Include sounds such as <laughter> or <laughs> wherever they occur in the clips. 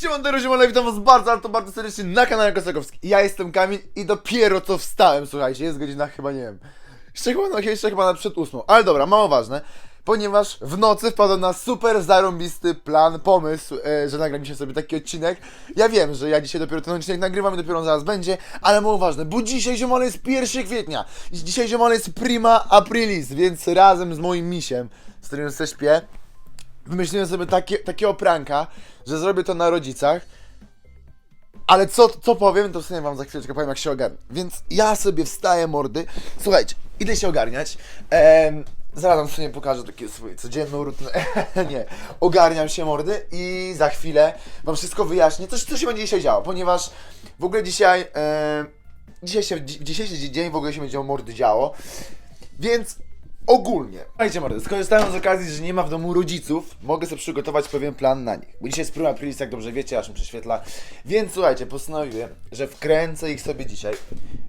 Siemandero, siemandero, witam was bardzo, ale to bardzo serdecznie na kanale Kosakowski. Ja jestem Kamil i dopiero co wstałem, słuchajcie, jest godzina chyba, nie wiem, jeszcze chyba, no, jeszcze chyba na przed ósmą, ale dobra, mało ważne, ponieważ w nocy wpadłem na super zarąbisty plan, pomysł, e, że nagram sobie taki odcinek. Ja wiem, że ja dzisiaj dopiero ten odcinek nagrywam i dopiero on zaraz będzie, ale mało ważne, bo dzisiaj ziomale jest 1 kwietnia, dzisiaj ziomale jest prima aprilis, więc razem z moim misiem, z którym se śpię, wymyśliłem sobie takie, takiego pranka, że zrobię to na rodzicach. Ale co, co powiem, to w sumie wam za chwileczkę powiem, jak się ogarnę. Więc ja sobie wstaję, mordy. Słuchajcie, idę się ogarniać. Ehm, zaraz wam w sumie pokażę takie swoje codzienną rutynę. <laughs> Nie, ogarniam się, mordy i za chwilę wam wszystko wyjaśnię, co, co się będzie dzisiaj działo, ponieważ w ogóle dzisiaj, em, dzisiaj się, dzi- dzisiejszy dzień w ogóle się będzie o mordy działo. Więc ogólnie, słuchajcie mordy, skorzystając z okazji, że nie ma w domu rodziców, mogę sobie przygotować pewien plan na nich. Bo dzisiaj jest aprilis, jak dobrze wiecie, aż mi prześwietla. Więc słuchajcie, postanowiłem, że wkręcę ich sobie dzisiaj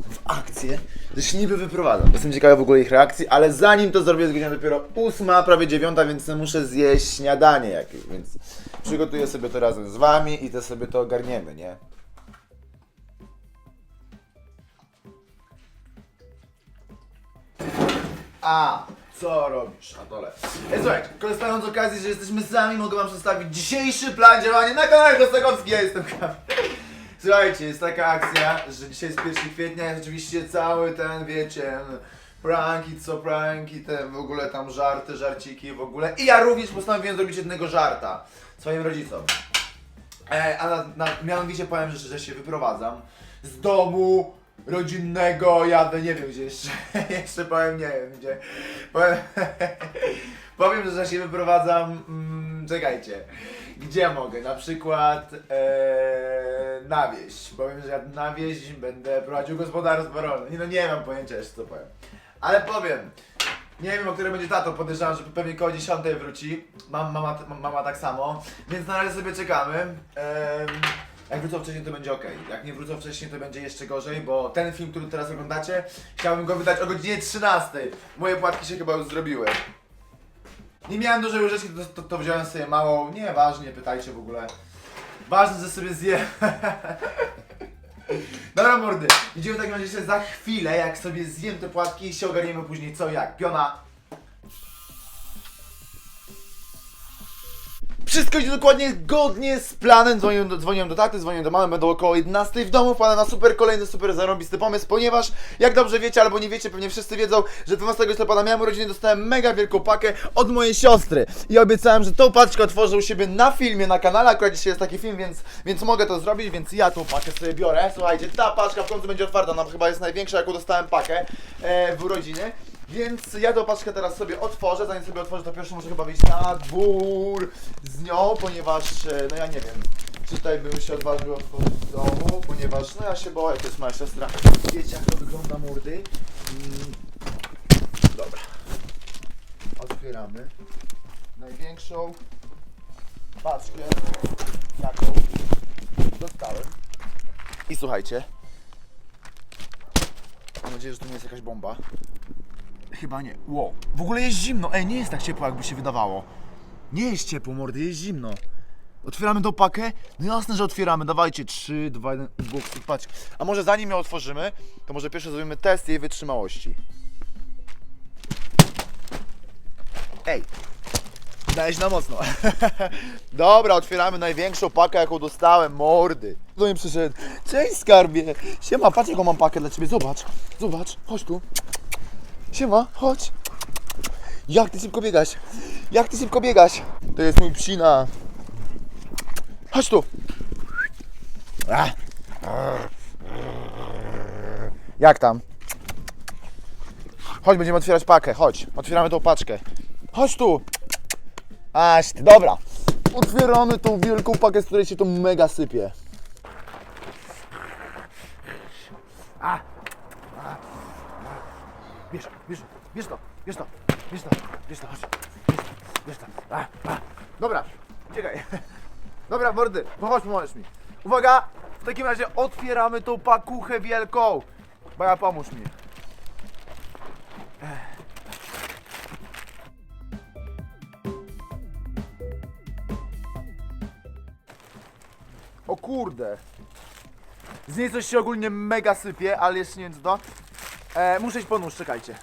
w akcję, że się niby wyprowadzam. Jestem ciekawy w ogóle ich reakcji, ale zanim to zrobię, jest godzina dopiero ósma, prawie dziewiąta, więc muszę zjeść śniadanie jakieś, więc przygotuję sobie to razem z wami i to sobie to ogarniemy, nie? A, co robisz, Atole? E, słuchajcie, korzystając z okazji, że jesteśmy sami, mogę wam przedstawić dzisiejszy plan działania na kanale Kostakowski. Ja jestem Kamil. Słuchajcie, jest taka akcja, że dzisiaj jest 1 kwietnia, jest oczywiście cały ten, wiecie, pranki, co pranki, te w ogóle tam żarty, żarciki w ogóle. I ja również postanowiłem zrobić jednego żarta swoim rodzicom. E, a na, na, mianowicie powiem, że, że się wyprowadzam z domu rodzinnego, jadę nie wiem gdzie jeszcze, <laughs> jeszcze powiem nie wiem gdzie. Powiem, <laughs> powiem że się wyprowadzam, mm, czekajcie, gdzie mogę, na przykład e, na wieś. Powiem, że ja na wieś będę prowadził gospodarstwo rolne. Nie, no nie mam pojęcia jeszcze co powiem. Ale powiem, nie wiem, o której będzie tato, podejrzewam, że pewnie koło 10 wróci. Mam, mama, mama tak samo, więc na razie sobie czekamy. Jak wrócą wcześniej, to będzie ok. Jak nie wrócą wcześniej, to będzie jeszcze gorzej, bo ten film, który teraz oglądacie, chciałbym go wydać o godzinie 13. Moje płatki się chyba już zrobiły. Nie miałem dużej łyżeczki, to, to, to wziąłem sobie małą. Nie, ważnie, pytajcie w ogóle. Ważne, że sobie zjem. <laughs> Dobra mordy, idziemy w takim razie jeszcze za chwilę, jak sobie zjem te płatki i się ogarniemy później co jak. Piona. Wszystko idzie dokładnie zgodnie z planem. Dzwonię do, dzwoniłem do taty, dzwoniłem do mamy, będą około 11 w domu. Wpadłem na super kolejny, super zarąbisty pomysł, ponieważ jak dobrze wiecie albo nie wiecie, pewnie wszyscy wiedzą, że 12 listopada miałem urodziny, dostałem mega wielką pakę od mojej siostry. I obiecałem, że tą paczkę otworzę u siebie na filmie, na kanale. Akurat dzisiaj jest taki film, więc, więc mogę to zrobić, więc ja tą pakę sobie biorę. Słuchajcie, ta paczka w końcu będzie otwarta, ona chyba jest największa, jaką dostałem pakę e, w urodziny. Więc ja tą paczkę teraz sobie otworzę, zanim sobie otworzę, to pierwszy muszę chyba wyjść na dwór z nią, ponieważ, e, no ja nie wiem, czy tutaj bym się odważył otworzyć w domu, ponieważ, no ja się boję, to jest moja siostra. Wiecie jak to wygląda mordy? Mm. Dobra. Otwieramy. Największą paczkę, jaką dostałem. I słuchajcie. Mam nadzieję, że to nie jest jakaś bomba. Chyba nie. Wow. W ogóle jest zimno. Ej, nie jest tak ciepło, jakby się wydawało. Nie jest ciepło, mordy, jest zimno. Otwieramy tą pakę? No jasne, że otwieramy. Dawajcie. 3, 2, 1, dwóch, patrz. A może zanim ją otworzymy, to może pierwsze zrobimy test jej wytrzymałości. Ej. Dałeś na mocno. <laughs> Dobra, otwieramy największą pakę, jaką dostałem, mordy. Do mnie przyszedł. Cześć skarbie. Siema, patrz jaką mam pakę dla ciebie. Zobacz. Zobacz. Chodź tu. Siema, chodź. Jak ty szybko biegasz? Jak ty szybko biegasz? To jest mój psina. Chodź tu. A. Jak tam? Chodź, będziemy otwierać pakę. Chodź, otwieramy tą paczkę. Chodź tu. Aś ty, dobra. Otwieramy tą wielką pakę, z której się to mega sypie. Bierz, bierz, bierz to, bierz to, bierz to, bierz to, chodź. Bierz to, bierz to. A, a. Dobra, czekaj. <laughs> Dobra, mordy, no chodź, pomożesz mi. Uwaga, w takim razie otwieramy tą pakuchę wielką. Baja, pomóż mi. O kurde. Z niej coś się ogólnie mega sypie, ale jeszcze nie wiem co to. E, muszę iść po nóż, czekajcie.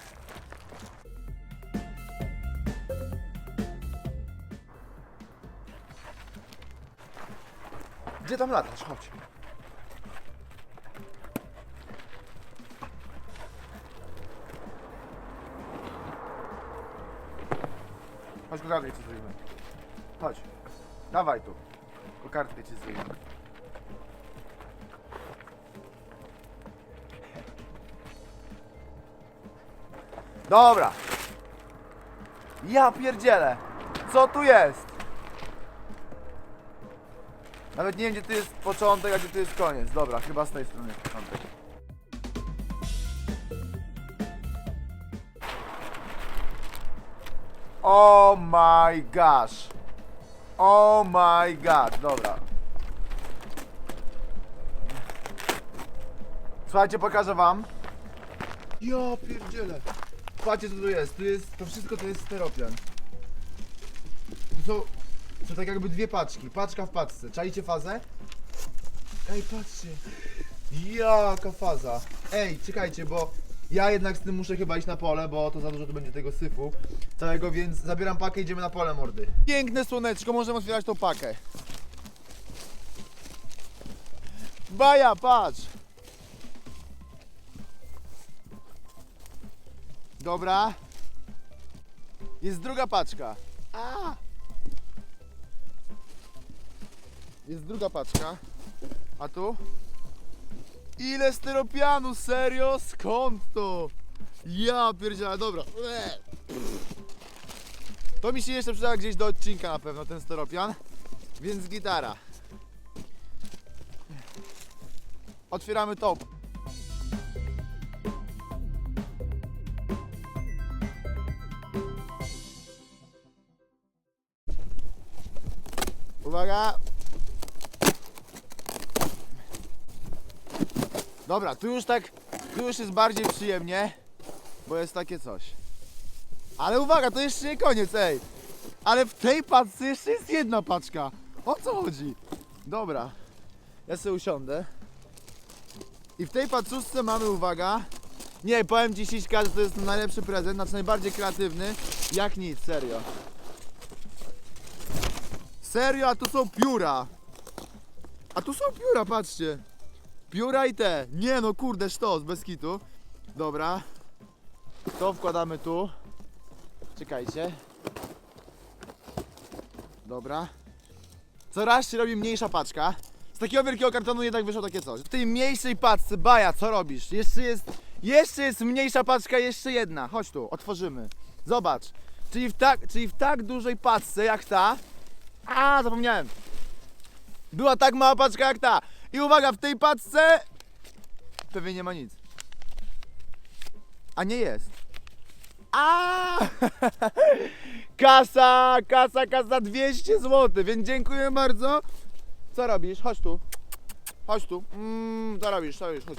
Gdzie tam latasz? Chodź. Chodź, kokardkę ci zrobimy. Chodź. Dawaj tu. Kokardkę ci zrobimy. Dobra. Ja pierdzielę. Co tu jest? Nawet nie wiem gdzie tu jest początek, a gdzie tu jest koniec. Dobra, chyba z tej strony jest początek. Oh my gosh. Oh my god, dobra. Słuchajcie, pokażę wam. Ja pierdzielę. Patrzcie co tu jest. Tu jest, to wszystko to jest steropian. Są, są tak jakby dwie paczki. Paczka w paczce. Czajcie fazę? Ej, patrzcie. Jaka faza. Ej, czekajcie, bo ja jednak z tym muszę chyba iść na pole, bo to za dużo tu będzie tego syfu całego, więc zabieram pakę i idziemy na pole mordy. Piękne słoneczko, możemy otwierać tą pakę. Baja, patrz! Dobra. Jest druga paczka. A! Jest druga paczka. A tu? Ile styropianu, serio? Skąd to? Ja pierdzielę, dobra. To mi się jeszcze przyda gdzieś do odcinka na pewno, ten styropian. Więc gitara. Otwieramy to. Uwaga! Dobra, tu już tak, tu już jest bardziej przyjemnie, bo jest takie coś. Ale uwaga, to jeszcze nie koniec, ej! Ale w tej paczce jeszcze jest jedna paczka. O co chodzi? Dobra, ja sobie usiądę. I w tej paczuszce mamy, uwaga, nie, powiem Ci Siśka, że to jest najlepszy prezent, znaczy najbardziej kreatywny, jak nic, serio. Serio, a tu są pióra. A tu są pióra, patrzcie. Pióra i te. Nie no, kurde, sztos, bez kitu. Dobra. To wkładamy tu. Czekajcie. Dobra. Coraz się robi mniejsza paczka. Z takiego wielkiego kartonu jednak wyszło takie coś. W tej mniejszej paczce, Baja, co robisz? Jeszcze jest, jeszcze jest mniejsza paczka, jeszcze jedna. Chodź tu, otworzymy. Zobacz. Czyli w tak, czyli w tak dużej paczce jak ta. A, zapomniałem. Była tak mała paczka jak ta. I uwaga, w tej paczce pewnie nie ma nic. A nie jest. A! <laughs> Kasa, kasa, kasa 200 zł, więc dziękuję bardzo. Co robisz? Chodź tu. Chodź tu. Mm, co robisz? Co robisz? Chodź.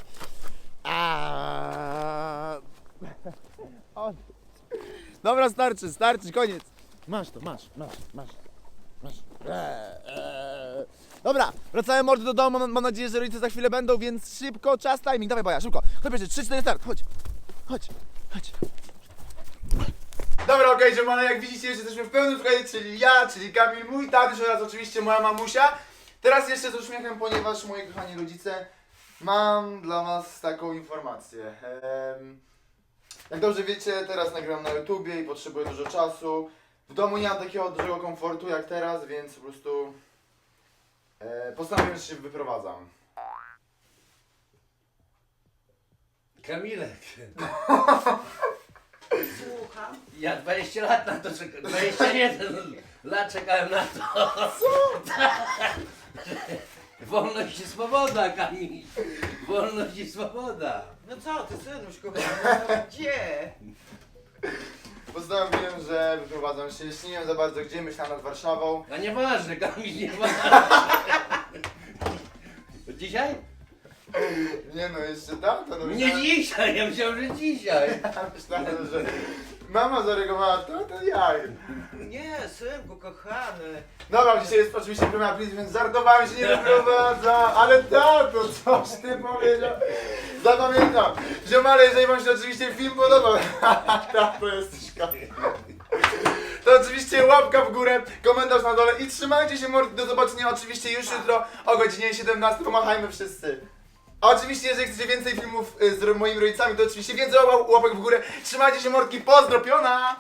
A! <laughs> Dobra, starczy, starczy, koniec. Masz to, masz, masz, masz. Dobra, wracamy mordy do domu. Mam nadzieję, że rodzice za chwilę będą, więc szybko, czas, timing. Dawaj, Baja, szybko. Kto pierwszy? 3, 4, start. Chodź. Chodź, chodź. Dobra, okej, okay, ale jak widzicie, jesteśmy w pełnym składzie, czyli ja, czyli Kamil, mój tatuś oraz oczywiście moja mamusia. Teraz jeszcze z uśmiechem, ponieważ moi kochani rodzice, mam dla was taką informację. Em, jak dobrze wiecie, teraz nagram na YouTubie i potrzebuję dużo czasu. W domu nie mam takiego dużego komfortu jak teraz, więc po prostu e, postanowiłem, że się wyprowadzam. Kamilek, Słucham. ja 20 lat na to czekałem, 21 lat czekałem na to. Co? Wolność i swoboda, Kamil. Wolność i swoboda. No co ty, synuś, kochany, no gdzie? Postanowiłem, że wyprowadzam się. Wiem za bardzo gdzie, myślałem nad Warszawą. A nieważne, Kamil, <laughs> nieważne. Dzisiaj? Nie no, jeszcze tamto. No, Nie myślałem- dzisiaj, ja myślałem, że dzisiaj. <laughs> Myślałem, że mama zarygowała to, to ja. Nie, synku, kochany. Dobra, dzisiaj jest oczywiście premiera Blitz, więc żartowałem się, nie wyprowadza, ale tato, coś ty powiedział. Zapamiętam. Ziomale, jeżeli wam się oczywiście film podobał, <laughs> tato jesteś kamień. To oczywiście łapka w górę, komentarz na dole i trzymajcie się mordy, do zobaczenia oczywiście już jutro o godzinie 17, pomachajmy wszyscy. A oczywiście, jeżeli chcecie więcej filmów y, z moimi rodzicami, to oczywiście więcej łap- łapek w górę. Trzymajcie się mordki, pozdro, piona!